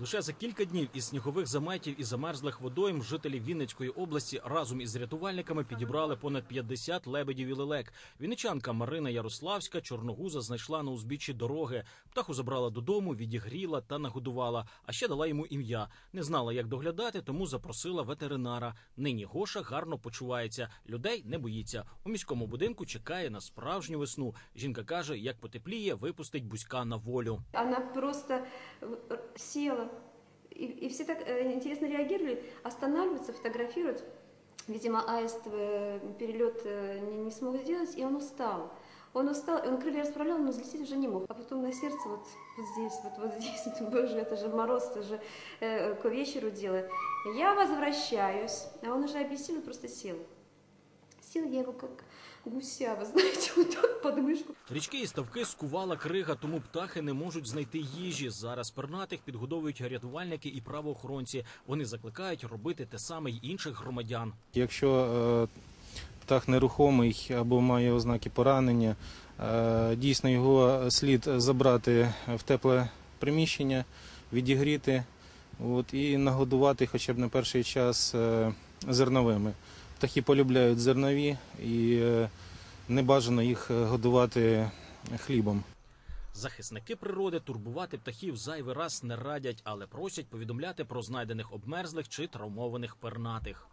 Лише за кілька днів із снігових заметів і замерзлих водойм жителі Вінницької області разом із рятувальниками підібрали понад 50 лебедів і лелек. Вінничанка Марина Ярославська чорногуза знайшла на узбіччі дороги. Птаху забрала додому, відігріла та нагодувала. А ще дала йому ім'я. Не знала, як доглядати, тому запросила ветеринара. Нині Гоша гарно почувається. Людей не боїться. У міському будинку чекає на справжню весну. Жінка каже, як потепліє, випустить бузька на волю. Она просто села. И, и все так э, интересно реагировали, останавливаются, фотографируют. Видимо, аист э, перелет э, не, не смог сделать, и он устал. Он устал, он крылья расправлял, но взлететь уже не мог. А потом на сердце вот, вот здесь, вот, вот здесь, боже, это же мороз, это же э, к вечеру дело. Я возвращаюсь, а он уже объяснил, просто сел. Сел я его как гуся, вы знаете, вот так под мышку. Річки і ставки скувала крига, тому птахи не можуть знайти їжі. Зараз пернатих підгодовують рятувальники і правоохоронці. Вони закликають робити те саме й інших громадян. Якщо е, птах нерухомий або має ознаки поранення, е, дійсно його слід забрати в тепле приміщення, відігріти от, і нагодувати хоча б на перший час е, зерновими. Птахи полюбляють зернові і е, не бажано їх годувати хлібом. Захисники природи турбувати птахів зайвий раз не радять, але просять повідомляти про знайдених обмерзлих чи травмованих пернатих.